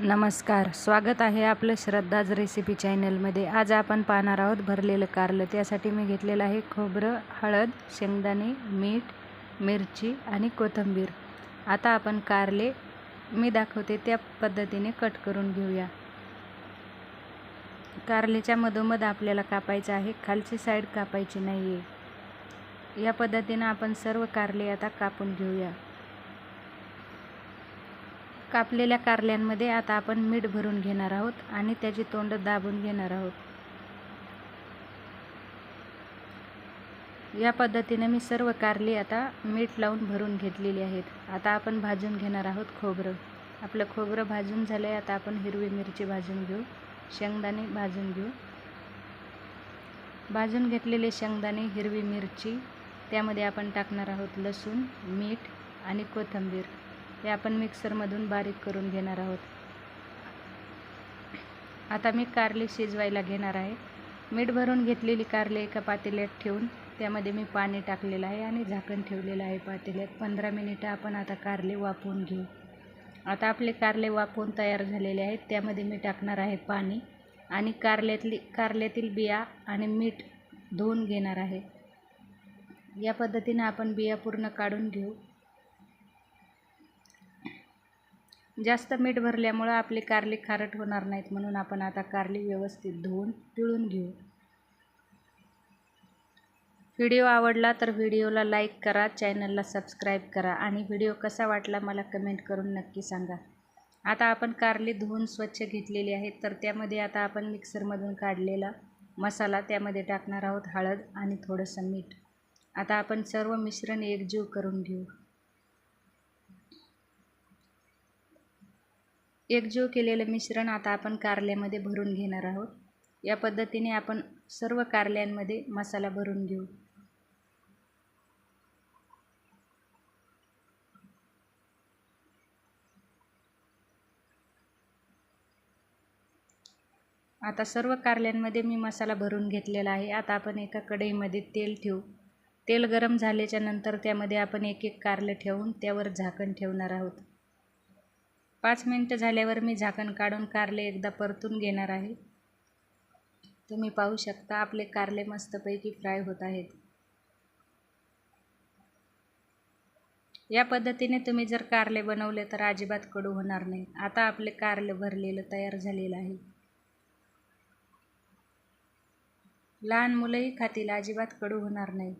नमस्कार. स्वागत आहे आपलं श्रद्धाज रेसिपी चॅनलमध्ये आज आपण पाहणार आहोत भरलेलं कारलं त्यासाठी मी घेतलेलं आहे खोबरं हळद शेंगदाणे मीठ मिरची आणि कोथिंबीर. आता आपण कारले मी दाखवते त्या पद्धतीने कट करून घेऊया. कारलेच्या मधोमध आपल्याला कापायचं आहे. खालची साईड कापायची नाही आहे या पद्धतीनं आपण सर्व कारले आता कापून घेऊया. कापलेल्या कारल्यांमध्ये आता आपण मीठ भरून घेणार आहोत आणि त्याची तोंड दाबून घेणार आहोत. या पद्धतीने मी सर्व कारली आता मीठ लावून भरून घेतलेली आहेत. आता आपण भाजून घेणार आहोत खोबरं. आपलं खोबरं भाजून झालं आहे आता आपण हिरवी मिरची भाजून घेऊ. शेंगदाणे भाजून घेऊ. भाजून घेतलेले शेंगदाणे हिरवी मिरची त्यामध्ये आपण टाकणार आहोत लसूण मीठ आणि कोथिंबीर. हे आपण मिक्सरमधून बारीक करून घेणार आहोत. आता मी कारले शिजवायला घेणार आहे. मीठ भरून घेतलेली कारले एका पातेल्यात ठेवून त्यामध्ये मी पाणी टाकलेलं आहे आणि झाकण ठेवलेलं आहे पातेल्यात. पंधरा मिनिटं आपण आता कारले वाफवून घेऊ. आता आपले कारले वाफवून तयार झालेले आहेत. त्यामध्ये मी टाकणार आहे पाणी आणि कारल्यातली कारल्यातील बिया आणि मीठ धुवून घेणार आहे. या पद्धतीने आपण बिया पूर्ण काढून घेऊ. जास्त मीठ भरल्यामुळं आपले कारले खारट होणार नाहीत म्हणून आपण आता कारली व्यवस्थित धुवून पिळून घेऊ. व्हिडिओ आवडला तर व्हिडिओला लाईक करा चॅनलला सबस्क्राईब करा आणि व्हिडिओ कसा वाटला मला कमेंट करून नक्की सांगा. आता आपण कारली धुवून स्वच्छ घेतलेली आहेत तर त्यामध्ये आता आपण मिक्सरमधून काढलेला मसाला त्यामध्ये टाकणार आहोत हळद आणि थोडंसं मीठ. आता आपण सर्व मिश्रण एकजीव करून घेऊ. एकजीव केलेलं मिश्रण आता आपण कारल्यामध्ये भरून घेणार आहोत. या पद्धतीने आपण सर्व कारल्यांमध्ये मसाला भरून घेऊ. आता सर्व कारल्यांमध्ये मी मसाला भरून घेतलेला आहे. आता आपण एका कढईमध्ये तेल ठेवू. तेल गरम झाल्याच्यानंतर त्यामध्ये आपण एक एक कारलं ठेवून त्यावर झाकण ठेवणार आहोत. पाच मिनटं झाल्यावर मी झाकण काढून कारले एकदा परतून घेणार आहे. तुम्ही पाहू शकता आपले कारले मस्तपैकी फ्राय होत आहेत. या पद्धतीने तुम्ही जर कारले बनवले तर अजिबात कडू होणार नाही. आता आपले कारले भरलेलं तयार झालेलं आहे. लहान मुलंही खातील अजिबात कडू होणार नाही.